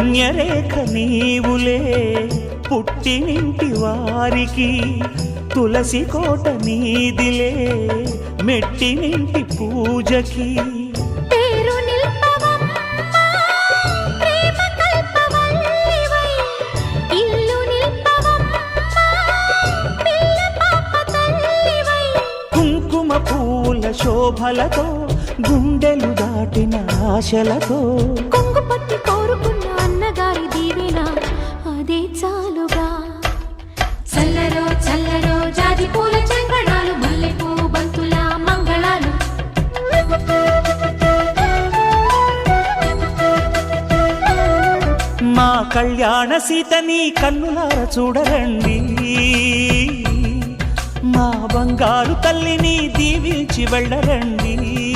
పుణ్యరేఖ నీవులే పుట్టినింటి వారికి తులసి కోట నీదిలే మెట్టినింటి పూజకి. పూల శోభలతో గుండెలు దాటిన ఆశలతో. కొంగు పట్టి కోరుకున్న చాలుగా. చల్లరో చల్లరో జాజి పూల చంగడాలు మల్లెపూ బంతుల మంగళాలు. మా కళ్యాణ సీతని కన్నులార చూడరండి. మా బంగారు తల్లిని దీవించి వెళ్ళరండి.